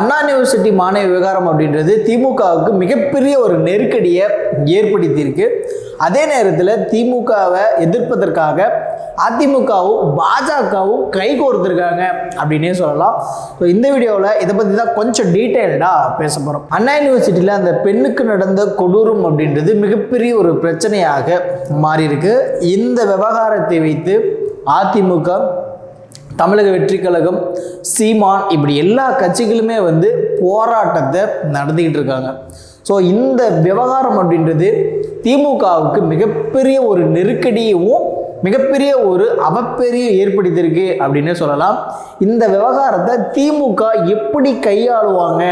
அண்ணா university மாணவ விவகாரம் அப்படின்றது திமுகவுக்கு மிகப்பெரிய ஒரு நெருக்கடியை ஏற்படுத்தியிருக்கு. அதே நேரத்தில் திமுகவை எதிர்ப்பதற்காக அதிமுகவும் பாஜகவும் கை கோர்த்துருக்காங்க அப்படின்னே சொல்லலாம். ஸோ இந்த வீடியோவில் இதை பற்றி தான் கொஞ்சம் டீட்டெயில்டாக பேச போகிறோம் அண்ணா யூனிவர்சிட்டியில் அந்த பெண்ணுக்கு நடந்த கொடூரம் அப்படின்றது மிகப்பெரிய ஒரு பிரச்சனையாக மாறியிருக்கு. இந்த விவகாரத்தை வைத்து அதிமுக தமிழக வெற்றி கழகம் சீமான் இப்படி எல்லா கட்சிகளுமே வந்து போராட்டத்தை நடத்திக்கிட்டு இருக்காங்க. ஸோ இந்த விவகாரம் அப்படின்றது திமுகவுக்கு மிகப்பெரிய ஒரு நெருக்கடியவும் மிகப்பெரிய ஒரு அவப்பெரிய ஏற்படுத்தியிருக்கு அப்படின்னு சொல்லலாம். இந்த விவகாரத்தை திமுக எப்படி கையாளுவாங்க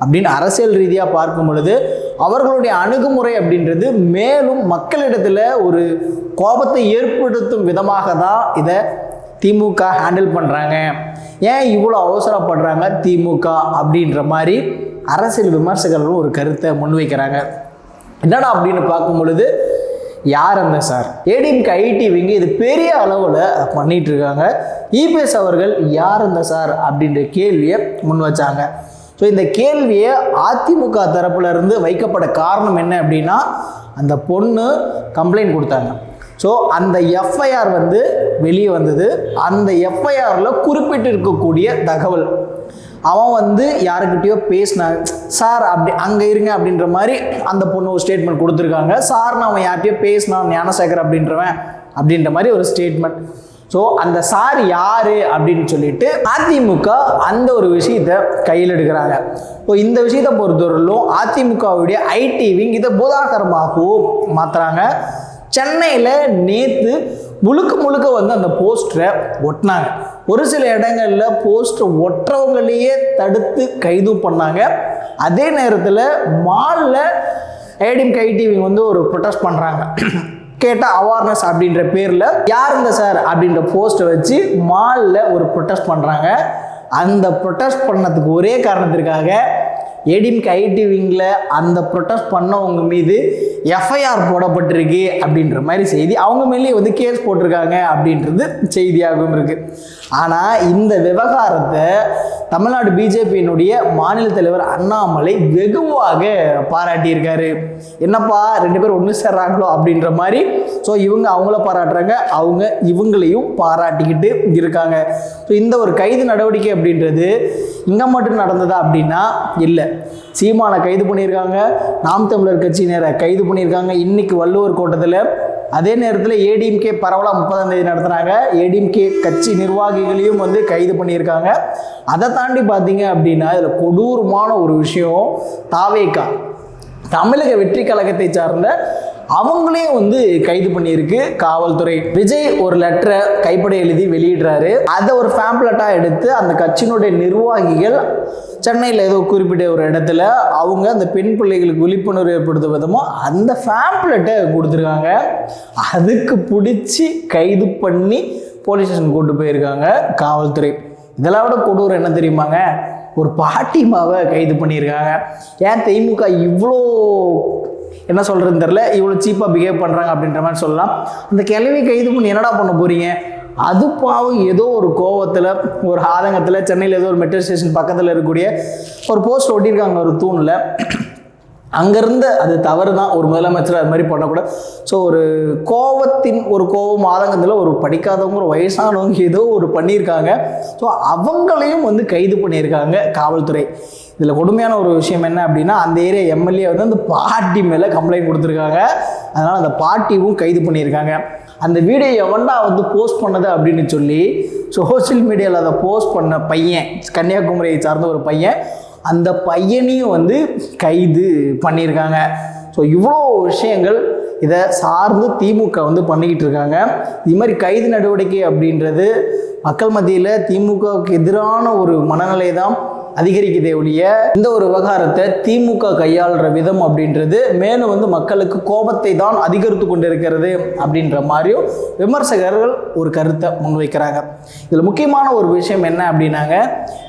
அப்படின்னு அரசியல் ரீதியாக பார்க்கும் பொழுது அவர்களுடைய அணுகுமுறை அப்படின்றது மேலும் மக்களிடத்தில் ஒரு கோபத்தை ஏற்படுத்தும் விதமாக தான் இதை திமுக ஹேண்டில் பண்ணுறாங்க ஏன் இவ்வளோ அவசரப்படுறாங்க திமுக அப்படின்ற மாதிரி அரசியல் விமர்சகர்களும் ஒரு கருத்தை முன்வைக்கிறாங்க. என்னடா அப்படின்னு பார்க்கும் பொழுது யார் அந்த சார்? ஏடிஎம்கே ஐடிவிங்க இது பெரிய அளவில் பண்ணிட்டு இருக்காங்க. இபிஎஸ் அவர்கள் யார் அந்த சார் அப்படின்ற கேள்வியை முன் வச்சாங்க ஸோ இந்த கேள்வியை அதிமுக தரப்புல இருந்து வைக்கப்பட காரணம் என்ன அப்படின்னா அந்த பொண்ணு கம்ப்ளைண்ட் கொடுத்தாங்க. ஸோ அந்த எஃப்ஐஆர் வந்து வெளியே வந்தது. அந்த எஃப்ஐஆரில் குறிப்பிட்டு இருக்கக்கூடிய தகவல். அவன் வந்து யாருக்கிட்டேயோ பேசினான் சார் அப்படி அங்கே இருங்க அப்படின்ற மாதிரி அந்த பொண்ணு ஒரு ஸ்டேட்மெண்ட் கொடுத்துருக்காங்க. சார்னு அவன் யார்கிட்டயோ பேசினான் ஞானசேகர் அப்படின்றவன் அப்படின்ற மாதிரி ஒரு ஸ்டேட்மெண்ட் ஸோ அந்த சார் யாரு அப்படின்னு சொல்லிட்டு அதிமுக அந்த ஒரு விஷயத்தை கையில் எடுக்கிறாங்க. இப்போ இந்த விஷயத்தை பொறுத்தவரையிலும் அதிமுகவுடைய ஐடி விங் இதை போதாகரமாகவும் மாற்றுறாங்க சென்னையில் நேற்று முழுக்க முழுக்க வந்து அந்த போஸ்டரை ஒட்டினாங்க. ஒரு சில இடங்களில் போஸ்டர் ஒட்டுறவங்களையே தடுத்து கைதும் பண்ணாங்க. அதே நேரத்தில் மாலில் ஏடிஎம் கைடிவி வந்து ஒரு ப்ரொட்டஸ்ட் பண்ணுறாங்க கேட்டால் அவேர்னஸ் அப்படின்ற பேரில் யார் இந்த சார் அப்படின்ற போஸ்ட்டை வச்சு மாலில் ஒரு ப்ரொட்டஸ்ட் பண்ணுறாங்க அந்த ப்ரொட்டஸ்ட் பண்ணதுக்கு ஒரே காரணத்திற்காக ஏடிஎம்கே ஐடி விங்கில் அந்த ப்ரொட்டஸ்ட் பண்ணவங்க மீது எஃப்ஐஆர் போடப்பட்டிருக்கு அப்படின்ற மாதிரி செய்தி அவங்க மேலேயே வந்து கேஸ் போட்டிருக்காங்க அப்படின்றது செய்தியாகவும் இருக்குது ஆனால் இந்த விவகாரத்தை தமிழ்நாடு பிஜேபியினுடைய மாநில தலைவர் அண்ணாமலை வெகுவாக பாராட்டியிருக்காரு. என்னப்பா ரெண்டு பேரும் ஒன்று சேர்றாங்களோ அப்படின்ற மாதிரி. ஸோ இவங்க அவங்கள பாராட்டுறாங்க அவங்க இவங்களையும் பாராட்டிக்கிட்டு இருக்காங்க. ஸோ இந்த ஒரு கைது நடவடிக்கை அப்படின்றது இங்கே மட்டும் நடந்ததா அப்படின்னா இல்லை. சீமானை கைது பண்ணியிருக்காங்க. நாம் தமிழர் கட்சியினரை கைது பண்ணியிருக்காங்க. இன்னைக்கு வள்ளுவர் கோட்டத்தில் அதே நேரத்தில் ஏடிஎம்கே பரவலாக முப்பதாம் தேதி நடத்துகிறாங்க ஏடிஎம்கே கட்சி நிர்வாகிகளையும் வந்து கைது பண்ணியிருக்காங்க. அதை தாண்டி பார்த்தீங்க அப்படின்னா இதில் கொடூரமான ஒரு விஷயம் தாவேக்கா தமிழக வெற்றி கழகத்தை சார்ந்த அவங்களையும் வந்து கைது பண்ணியிருக்கு. காவல்துறை விஜய் ஒரு லெட்டரை கைப்பட எழுதி வெளியிடுறாரு. அதை ஒரு ஃபேம்ப்ளெட்டாக எடுத்து அந்த கட்சியினுடைய நிர்வாகிகள் சென்னையில் ஏதோ குறிப்பிட்ட ஒரு இடத்துல அவங்க அந்த பெண் பிள்ளைகளுக்கு விழிப்புணர்வு ஏற்படுத்தும் விதமோ அந்த ஃபேம்ப்ளெட்டை கொடுத்துருக்காங்க. அதுக்கு பிடிச்சி கைது பண்ணி போலீஸ் ஸ்டேஷன் கூட்டு போயிருக்காங்க காவல்துறை. இதெல்லாம் விட கொடூரம் என்ன தெரியுமாங்க? ஒரு பாட்டிமாவை கைது பண்ணியிருக்காங்க. ஏன் திமுக இவ்வளோ என்ன சொல்கிறதுன்னு தெரில இவ்வளோ சீப்பாக பிஹேவ் பண்ணுறாங்க அப்படின்ற மாதிரி சொல்லலாம். அந்த கிளவி கைது பண்ணி என்னடா பண்ண போகிறீங்க அது பாவம் ஏதோ ஒரு கோவத்தில் ஒரு ஆதங்கத்தில் சென்னையில் ஏதோ ஒரு மெட்ரோ ஸ்டேஷன் பக்கத்தில் இருக்கக்கூடிய ஒரு போஸ்ட் ஒட்டியிருக்காங்க ஒரு தூணில். அங்கேருந்து அது தவறு தான் ஒரு முதலமைச்சர் அது மாதிரி பண்ணக்கூடாது ஸோ ஒரு கோவத்தின் ஒரு கோவம் ஆதங்கத்தில் ஒரு படிக்காதவங்க ஒரு வயசானவங்க ஏதோ ஒரு பண்ணியிருக்காங்க. ஸோ அவங்களையும் வந்து கைது பண்ணியிருக்காங்க காவல்துறை. இதில் கொடுமையான ஒரு விஷயம் என்ன அப்படின்னா அந்த ஏரியா எம்எல்ஏ வந்து அந்த பாட்டி மேலே கம்ப்ளைண்ட் கொடுத்துருக்காங்க. அதனால் அந்த பாட்டியும் கைது பண்ணியிருக்காங்க. அந்த வீடியோ எவன்டா வந்து போஸ்ட் பண்ணது அப்படின்னு சொல்லி சோஷியல் மீடியாவில் அதை போஸ்ட் பண்ண பையன் கன்னியாகுமரியை சார்ந்த ஒரு பையன் அந்த பையனையும் வந்து கைது பண்ணியிருக்காங்க. ஸோ இவ்வளோ விஷயங்கள் இதை சார்ந்து திமுக வந்து பண்ணிக்கிட்டு இருக்காங்க. இது மாதிரி கைது நடவடிக்கை அப்படின்றது மக்கள் மத்தியில் திமுகவுக்கு எதிரான ஒரு மனநிலை தான் அதிகரிக்குதே ஒழிய இந்த ஒரு விவகாரத்தை திமுக கையாளுற விதம் அப்படின்றது மேலும் வந்து மக்களுக்கு கோபத்தை தான் அதிகரித்து கொண்டிருக்கிறது அப்படின்ற மாதிரியும் விமர்சகர்கள் ஒரு கருத்தை முன்வைக்கிறாங்க. இதில் முக்கியமான ஒரு விஷயம் என்ன அப்படின்னாங்க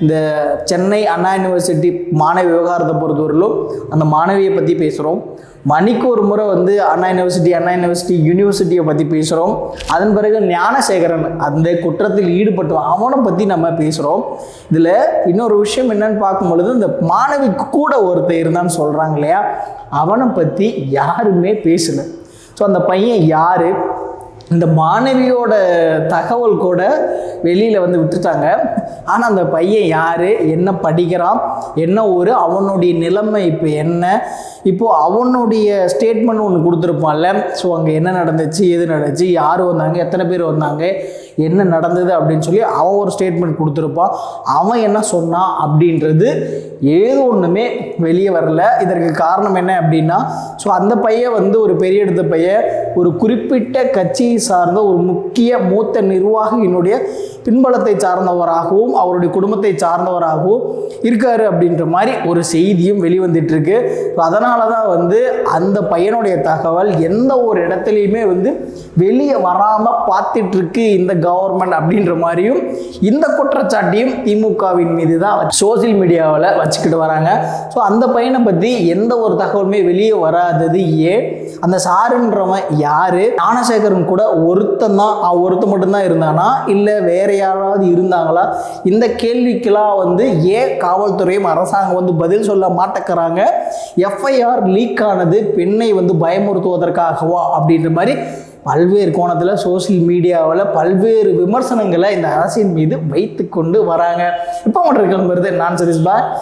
இந்த சென்னை அண்ணா யூனிவர்சிட்டி மாணவி விவகாரத்தை பொறுத்தவரையிலும் அந்த மாணவியை பற்றி பேசுகிறோம் மணிக்கு ஒரு முறை வந்து அண்ணா யூனிவர்சிட்டி அண்ணா யூனிவர்சிட்டி யூனிவர்சிட்டியை பற்றி பேசுகிறோம் அதன் பிறகு ஞானசேகரன் அந்த குற்றத்தில் ஈடுபட்டு அவனை பற்றி நம்ம பேசுகிறோம் இதில் இன்னொரு விஷயம் என்னன்னு பார்க்கும் பொழுது இந்த மாணவி கூட ஒருத்தர் இருந்தான்னு சொல்கிறாங்க இல்லையா? அவனை பற்றி யாருமே பேசலை. ஸோ அந்த பையன் யார்? இந்த மாணவியோட தகவல் கூட வெளியில் வந்து விட்டுட்டாங்க. ஆனால் அந்த பையன் யார்? என்ன படிக்கிறான்? என்ன ஒரு அவனுடைய நிலைமை இப்போ என்ன? இப்போது அவனுடைய ஸ்டேட்மெண்ட் ஒன்று கொடுத்துருப்பான்ல. ஸோ அங்கே என்ன நடந்துச்சு? எது நடந்துச்சு? யார் வந்தாங்க? எத்தனை பேர் வந்தாங்க? என்ன நடந்தது? அப்படின்னு சொல்லி அவன் ஒரு ஸ்டேட்மெண்ட் கொடுத்துருப்பான். அவன் என்ன சொன்னான் அப்படின்றது ஏதோ ஒன்றுமே வெளியே வரல. இதற்கு காரணம் என்ன அப்படின்னா ஸோ அந்த பையன் வந்து ஒரு பெரிய எடுத்த பையன் ஒரு குறிப்பிட்ட கட்சியை சார்ந்த ஒரு முக்கிய மூத்த நிர்வாகியினுடைய பின்பலத்தை சார்ந்தவராகவும் அவருடைய குடும்பத்தை சார்ந்தவராகவும் இருக்காரு அப்படின்ற மாதிரி ஒரு செய்தியும் வெளிவந்துட்டு இருக்கு ஸோ அதனால தான் வந்து அந்த பையனுடைய தகவல் எந்த ஒரு இடத்துலையுமே வந்து வெளியே வராமல் பார்த்துட்டு இருக்கு இந்த கவர்மெண்ட் அப்படின்ற மாதிரியும் இந்த குற்றச்சாட்டையும் திமுகவின் மீது தான் சோசியல் மீடியாவில் வச்சுக்கிட்டு வராங்க. ஸோ அந்த பையனை பற்றி எந்த ஒரு தகவலுமே வெளியே வராதது ஏன் அந்த சாருன்றவன் யாரு? ஞானசேகரன் கூட ஒருத்தன் தான் ஒருத்தன் மட்டும்தான் இருந்தானா? இல்லை வேற யாராவது இருந்தாங்களா? இந்த கேள்விக்கெல்லாம் வந்து ஏன் காவல்துறையும் அரசாங்கம் வந்து பதில் சொல்ல மாட்டேக்கிறாங்க எஃப்ஐஆர் லீக் ஆனது பெண்ணை வந்து பயமுறுத்துவதற்காகவா? அப்படின்ற மாதிரி பல்வேறு கோணத்தில் சோஷியல் மீடியாவில் பல்வேறு விமர்சனங்களை இந்த அரசின் மீது வைத்து கொண்டு வராங்க. இப்போ மட்டும் கிளம்புறது நான் சதீஷ் பாய்.